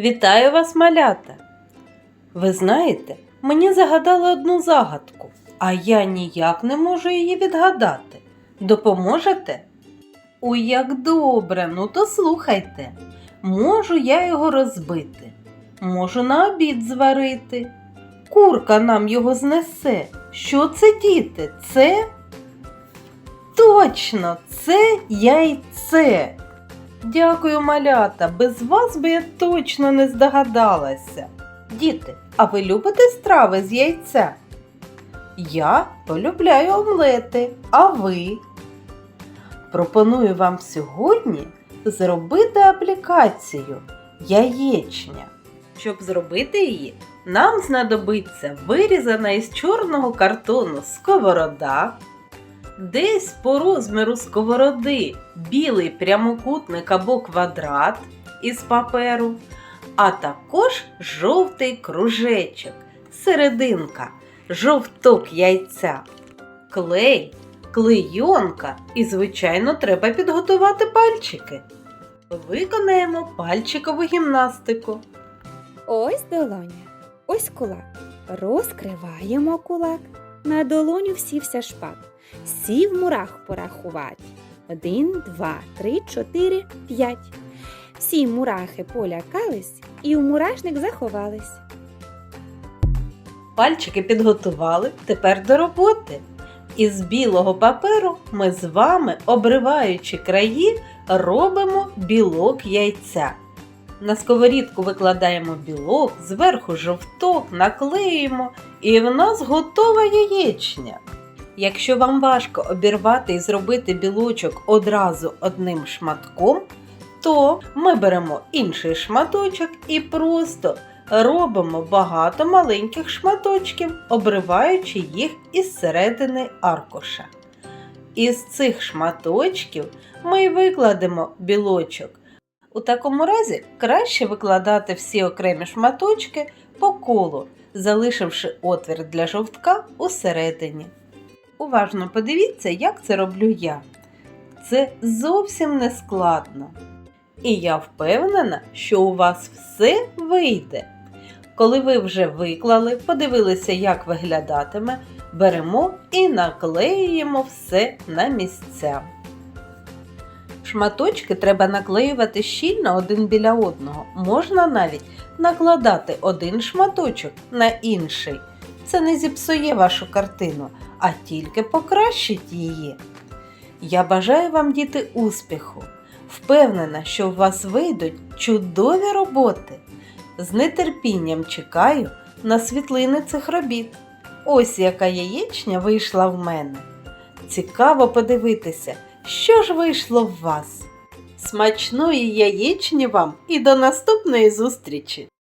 Вітаю вас, малята! Ви знаєте, мені загадали одну загадку, а я ніяк не можу її відгадати. Допоможете? Ой, як добре, ну то слухайте. Можу я його розбити, можу на обід зварити. Курка нам його знесе. Що це, діти? Це? Точно, це яйце. Дякую, малята. Без вас би я точно не здогадалася. Діти, а ви любите страви з яйця? Я полюбляю омлети, а ви? Пропоную вам сьогодні зробити аплікацію яєчня. Щоб зробити її, нам знадобиться вирізана із чорного картону сковорода, десь по розміру сковороди білий прямокутник або квадрат із паперу, а також жовтий кружечок, серединка, жовток яйця, клей, клейонка і, звичайно, треба підготувати пальчики. Виконаємо пальчикову гімнастику. Ось долоня, ось кулак. Розкриваємо кулак. На долоню сівся шпак. Сів мурах порахувати. Один, два, три, чотири, п'ять. Всі мурахи полякались і у мурашник заховались. Пальчики підготували, тепер до роботи. Із білого паперу ми з вами, обриваючи краї, робимо білок яйця. На сковорідку викладаємо білок, зверху жовток, наклеюємо, і в нас готова яєчня. Якщо вам важко обірвати і зробити білочок одразу одним шматком, то ми беремо інший шматочок і просто робимо багато маленьких шматочків, обриваючи їх із середини аркуша. Із цих шматочків ми викладемо білочок. У такому разі краще викладати всі окремі шматочки по колу, залишивши отвір для жовтка усередині. Уважно подивіться, як це роблю я. Це зовсім не складно. І я впевнена, що у вас все вийде. Коли ви вже виклали, подивилися, як виглядатиме, беремо і наклеюємо все на місця. Шматочки треба наклеювати щільно один біля одного. Можна навіть накладати один шматочок на інший. Це не зіпсує вашу картину, а тільки покращить її. Я бажаю вам, діти, успіху. Впевнена, що у вас вийдуть чудові роботи. З нетерпінням чекаю на світлини цих робіт. Ось яка яєчня вийшла в мене. Цікаво подивитися, що ж вийшло в вас. Смачної яєчні вам і до наступної зустрічі!